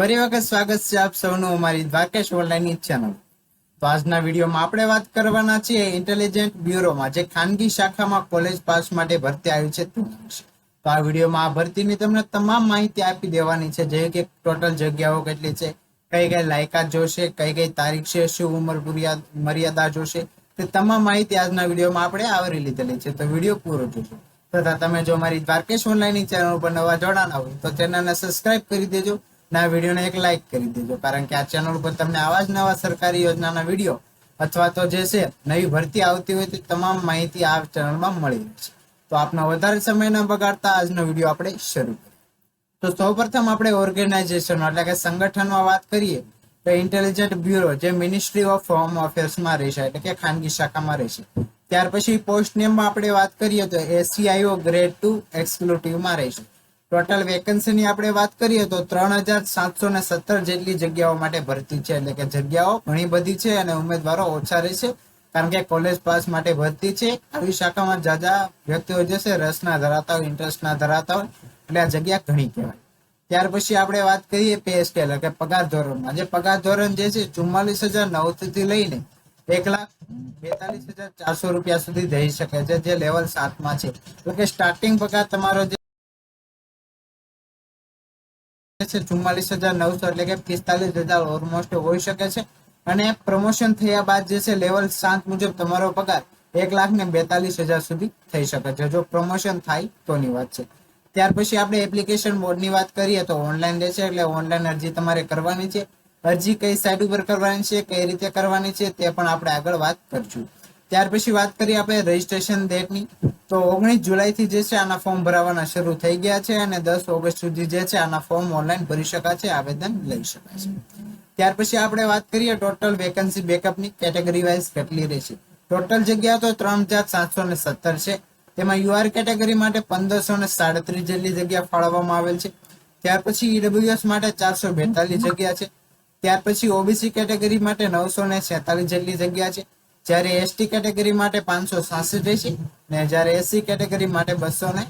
ફરી વખત સ્વાગત છે આપ સૌનું અમારી દ્વારકેશ ઓનલાઈન ચેનલ. તો આજના વિડીયોમાં આપણે વાત કરવાના છીએ ઇન્ટેલિજન્ટ બ્યુરોમાં જે ખાનગી શાખામાં કોલેજ પાસ માટે ભરતી આવી છે તો. આ વિડીયોમાં આ ભરતીની તમને તમામ માહિતી આપી દેવાની છે જેવી કે ટોટલ જગ્યાઓ કેટલી છે, કઈ કઈ લાયકાત જોશે, કઈ કઈ તારીખ છે, શું ઉંમર મર્યાદા જોશે, તે તમામ માહિતી આજના વિડીયોમાં આપણે આવરી લીધેલી છે. તો વીડિયો પૂરો જોજો. તથા તમે જો મારી દ્વારકેશ ઓનલાઈન ચેનલ ઉપર નવા જોડાના હોય, તો ચેનલને સબસ્ક્રાઇબ કરી દેજો. આ વિડીયોને એક લાઈક કરી દેજો. કારણ કે આ ચેનલ ઉપર તમને આવા જ નવા સરકારી યોજનાના વીડિયો અથવા તો જે છે, નવી ભરતી આવતી હોય તે તમામ માહિતી આ ચેનલમાં મળી રહેશે તો આપનો વધારે સમય ન બગાડતા આજનો વીડિયો આપણે શરૂ કરીએ. તો સૌપ્રથમ આપણે ઓર્ગેનાઇઝેશન એટલે કે સંગઠનમાં વાત કરીએ તો ઇન્ટેલિજન્ટ બ્યુરો જે મિનિસ્ટ્રી ઓફ હોમ અફેર્સમાં રહેશે, એટલે કે ખાનગી શાખામાં રહેશે. ત્યાર પછી પોસ્ટ નેમમાં આપણે વાત કરીએ તો એસીઆઈઓ ગ્રેડ ટુ એક્સક્લુટિવમાં રહેશે. ટોટલ વેકન્સીની આપણે વાત કરીએ તો ત્રણ હજાર સાતસો ને સત્તર જેટલી જગ્યાઓ માટે ભરતી છે. એટલે કે જગ્યાઓ ઘણી બધી છે અને ઉમેદવારો ઓછા રહેશે કારણ કે કોલેજ પાસ માટે ભરતી છે. આવી શાખામાં જાજા વ્યક્તિઓ જશે, રસના રસ ધરાવતા હોય ઇન્ટરેસ્ટના ધરાવતા હોય, એટલે આ જગ્યા ઘણી કહેવાય. ત્યાર પછી આપણે વાત કરીએ પે સ્કેલ કે પગાર ધોરણમાં. જે પગાર ધોરણ જે છે, ચુમ્માલીસ હજાર નવસો થી લઈને એક લાખ બેતાલીસ હજાર ચારસો રૂપિયા સુધી જઈ શકે છે, જે લેવલ સાતમાં છે. એટલે કે સ્ટાર્ટિંગ પગાર તમારો જે છે ચુમ્માલીસ હજાર નવસો એટલે કે પિસ્તાલીસ હજાર ઓલમોસ્ટ હોઈ શકે છે. અને પ્રમોશન થયા બાદ જે છે લેવલ સાત મુજબ તમારો પગાર એક લાખ ને બેતાલીસ હજાર સુધી થઈ શકે છે. જો પ્રમોશન થાય તોની વાત છે. ત્યાર પછી આપણે એપ્લિકેશન મોડની વાત કરીએ તો ઓનલાઈન રહેશે એટલે ઓનલાઈન અરજી તમારે કરવાની છે. અરજી કઈ સાઇટ ઉપર કરવાની છે, કઈ રીતે કરવાની છે તે પણ આપણે આગળ વાત કરશું. ત્યાર પછી વાત કરીએ આપણે રજીસ્ટ્રેશન ડેટની તો ઓગણીસ જુલાઈથી જે છે આના ફોર્મ ભરાવાના શરૂ થઈ ગયા છે અને દસ ઓગસ્ટ સુધી જે છે આના ફોર્મ ઓનલાઈન ભરી શકાય આવેદન લઈ શકાય ત્યાર પછી આપણે વાત કરીએ ટોટલ વેકન્સી બેકઅપની કેટેગરી વાઇઝ કેટલી રહેશે. ટોટલ જગ્યા તો ત્રણ હજાર સાતસો ને સત્તર છે. તેમાં યુઆર કેટેગરી માટે પંદરસો ને સાડત્રીસ જેટલી જગ્યા ફાળવવામાં આવેલ છે. ત્યાર પછી ઈડબ્લ્યુએસ માટે ચારસો બેતાલીસ જગ્યા છે. ત્યાર પછી ઓબીસી કેટેગરી માટે નવસો ને છેતાલીસ જેટલી જગ્યા છે. જ્યારે એસટી કેટેગરી માટે પાંચસો સાસઠ રહેશે ને જ્યારે એસસી કેટેગરી માટે બસો ને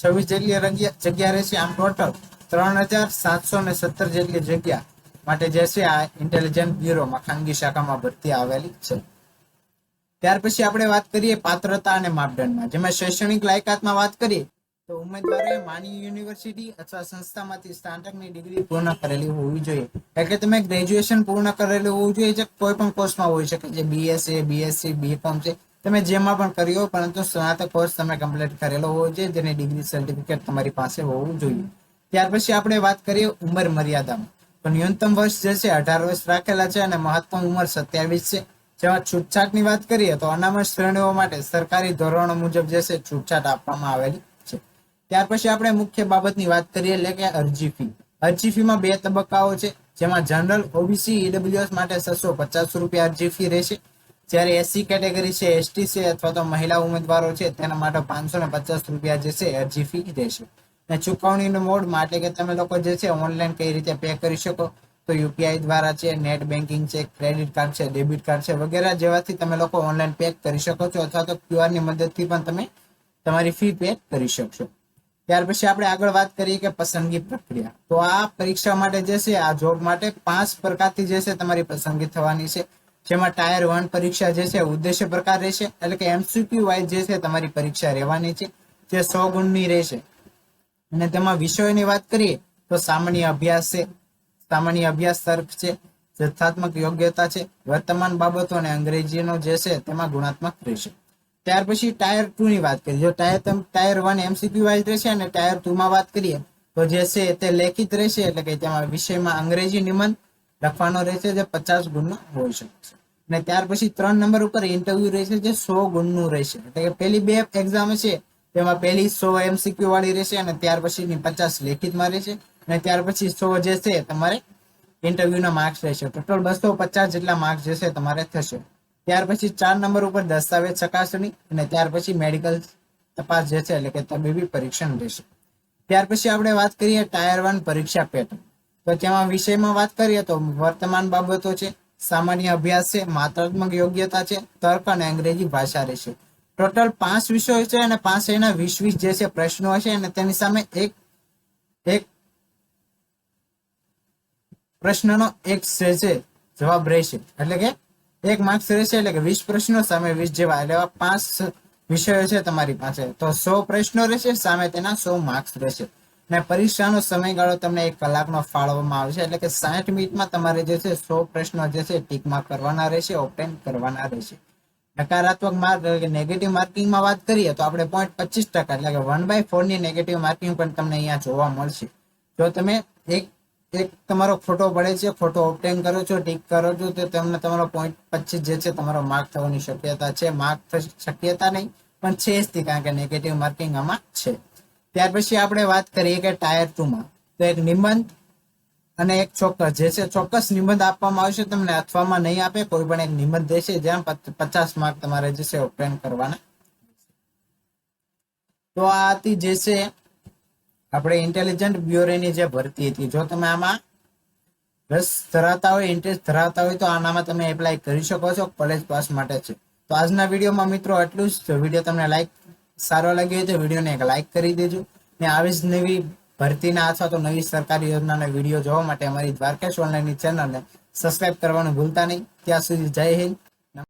છવ્વીસ જેટલી જગ્યા રહેશે. આમ ટોટલ ત્રણ હજાર સાતસો ને સત્તર જેટલી જગ્યા માટે જે છે આ ઇન્ટેલિજન્ટ બ્યુરોમાં ખાનગી શાખામાં ભરતી આવેલી છે. ત્યાર પછી આપણે વાત કરીએ પાત્રતા અને માપદંડમાં. જેમાં શૈક્ષણિક લાયકાતમાં વાત કરીએ તો ઉમેદવારે માની યુનિવર્સિટી અથવા સંસ્થામાંથી સ્નાતકની ડિગ્રી પૂર્ણ કરેલી હોવી જોઈએ. એટલે તમે ગ્રેજ્યુએશન પૂર્ણ કરેલું હોવું જોઈએ જે કોઈ પણ કોર્સમાં હોઈ શકે. જે બીએસસી બીએસસી બીકોમ છે. તમે જેમાં પણ કર્યો પરંતુ સ્નાતક કોર્સ તમે કમ્પ્લીટ કરેલો હોવો જોઈએ, જેની ડિગ્રી સર્ટિફિકેટ તમારી પાસે હોવું જોઈએ. ત્યાર પછી આપણે વાત કરીએ ઉંમર મર્યાદામાં. તો ન્યૂનતમ વર્ષ જે છે, અઢાર વર્ષ રાખેલા છે અને મહત્તમ ઉંમર સત્યાવીસ છે. જેમાં છૂટછાટની વાત કરીએ તો અનામત શ્રેણીઓ માટે સરકારી ધોરણો મુજબ જે છે, છૂટછાટ આપવામાં આવેલી ત્યાર પછી આપણે મુખ્ય બાબતની વાત કરીએ, એટલે કે અરજી ફી. અરજી ફીમાં બે તબક્કાઓ છે, જેમાં જનરલ, ઓબીસી, ઈડબ્લ્યુએસ માટે છસો પચાસ રૂપિયા અરજી ફી રહેશે. જ્યારે એસસી કેટેગરી છે, એસટી છે, અથવા તો મહિલા ઉમેદવારો છે, તેના માટે પાંચસો ને પચાસ રૂપિયા જે છે, અરજી ફી રહેશે. અને ચુકવણીનો મોડ માટે કે તમે લોકો જે છે, ઓનલાઈન કઈ રીતે પે કરી શકો, તો યુપીઆઈ દ્વારા છે, નેટ બેન્કિંગ છે, ક્રેડિટ કાર્ડ છે, ડેબિટ કાર્ડ છે, વગેરે જેવાથી તમે લોકો ઓનલાઈન પે કરી શકો છો, અથવા તો ક્યુઆરની મદદથી પણ તમે તમારી ફી પે કરી શકશો. ત્યાર પછી આપણે આગળ વાત કરીએ કે પસંદગી પ્રક્રિયા. તો આ પરીક્ષા માટે જે છે, આ જોબ માટે પાંચ પ્રકારથી જે છે તમારી પસંદગી થવાની છે. જેમાં ટાયર વન પરીક્ષા જે છે, ઉદ્દેશ્ય પ્રકાર રહેશે, એટલે કે એમસીક્યુ વાઇઝ જે છે તમારી પરીક્ષા રહેવાની છે, જે સો ગુણની રહેશે. અને તેમાં વિષયોની વાત કરીએ, તો સામાન્ય અભ્યાસ છે. સામાન્ય અભ્યાસ તર્ક છે, જથ્થાત્મક યોગ્યતા છે, વર્તમાન બાબતો અને અંગ્રેજીનો જે છે, તેમાં ગુણાત્મક રહેશે. ત્યાર પછી ટાયર ટુ ની વાત કરીએ. જો tier tier one MCQ wise રહેશે અને ટાયર ટુ માં વાત કરીએ, તો જે છે તે લેખિત રહેશે, એટલે કે તેમાં વિષયમાં અંગ્રેજી નિબંધ લખવાનો રહેશે જે પચાસ ગુણનો હોઈ શકે અને ત્યાર પછી ત્રણ નંબર ઉપર ઇન્ટરવ્યુ રહેશે જે સો ગુણનું રહેશે. એટલે કે પેલી બે એક્ઝામ છે, તેમાં પહેલી સો એમસીક્યુ વાળી રહેશે અને ત્યાર પછીની પચાસ લેખિતમાં રહેશે. અને ત્યાર પછી સો જે છે, તમારે ઇન્ટરવ્યુના માર્ક્સ રહેશે. ટોટલ બસો પચાસ જેટલા માર્ક્સ જે છે, તમારે થશે. ત્યાર પછી ચાર નંબર ઉપર દસ્તાવેજ ચકાસણી અને ત્યાર પછી મેડિકલ તપાસ જે છે એટલે કે તબીબી પરીક્ષણ રહેશે ત્યાર પછી આપણે વાત કરીએ ટાયર વન પરીક્ષા પેટર્ન. તો તેમાં વિષયમાં વાત કરીએ તો વર્તમાન બાબતો છે, સામાન્ય અભ્યાસ છે, માત્રાત્મક યોગ્યતા છે, તર્ક અને અંગ્રેજી ભાષા રહેશે. ટોટલ પાંચ વિષયો છે અને પાંચ એના વીસ વીસ જે છે પ્રશ્નો હશે અને તેની સામે એક એક પ્રશ્નનો એક છે જવાબ રહેશે. એટલે કે એક માર્ક્સ રહેશે એટલે કે વીસ પ્રશ્નો સામે વીસ જેવા, એટલે પાંચ વિષયો છે તમારી પાસે. તો સો પ્રશ્નો રહેશે, સામે તેના સો માર્ક્સ રહેશે. અને પરીક્ષાનો સમયગાળો તમને એક કલાકનો ફાળવવામાં આવશે, એટલે કે સાઠ મિનિટમાં તમારે જે છે સો પ્રશ્નો જે છે ટીકમાં કરવાના રહેશે ઓપ્ટેન કરવાના રહેશે. નકારાત્મક માર્ક એટલે કે નેગેટિવ માર્કિંગમાં વાત કરીએ તો આપણે પોઈન્ટ પચીસ ટકા એટલે કે વન બાય ફોરની નેગેટિવ માર્કિંગ પણ તમને અહીંયા જોવા મળશે. જો તમે એક એક તમારો ફોટો પડે છે ફોટો ઓપટેન કરો છો, ટીક કરો છો, તો તમને તમારો પોઈન્ટ પચીસ જે છે તમારો માર્ક થવાની શક્યતા છે. માર્ક શક્યતા નહીં, પણ છે જ કારણ કે નેગેટિવ માર્કિંગ આમાં છે. ત્યાર પછી આપણે વાત કરીએ કે ટાયર ટુ માં. તો એક નિબંધ અને એક ચોક્કસ. જે છે ચોક્કસ નિબંધ આપવામાં આવશે, તમને અથવામાં નહીં આપે, કોઈ પણ એક નિબંધ દેશે જ્યાં પચાસ માર્ક તમારે જે છે ઓપટેન કરવાના. તો આ હતી જે છે આપણે ઇન્ટેલિજન્ટ બ્યુરોની જે ભરતી હતી, જો તમે આમાં રસ ધરાવતા હોય ઇન્ટરેસ્ટ ધરાવતા હોય, તો આનામાં તમે એપ્લાય કરી શકો છો કોલેજ પાસ માટે છે. તો આજના વિડીયોમાં મિત્રો એટલું જ. જો વીડિયો તમને લાઈક સારો લાગ્યો હોય તો વિડીયોને એક લાઈક કરી દેજો. ને આવી જ નવી ભરતીના અથવા તો નવી સરકારી યોજનાના વીડિયો જોવા માટે અમારી દ્વારકેશ ઓનલાઈનની ચેનલને સબસ્ક્રાઇબ કરવાનું ભૂલતા નહીં. ત્યાં સુધી જય હિન્દ.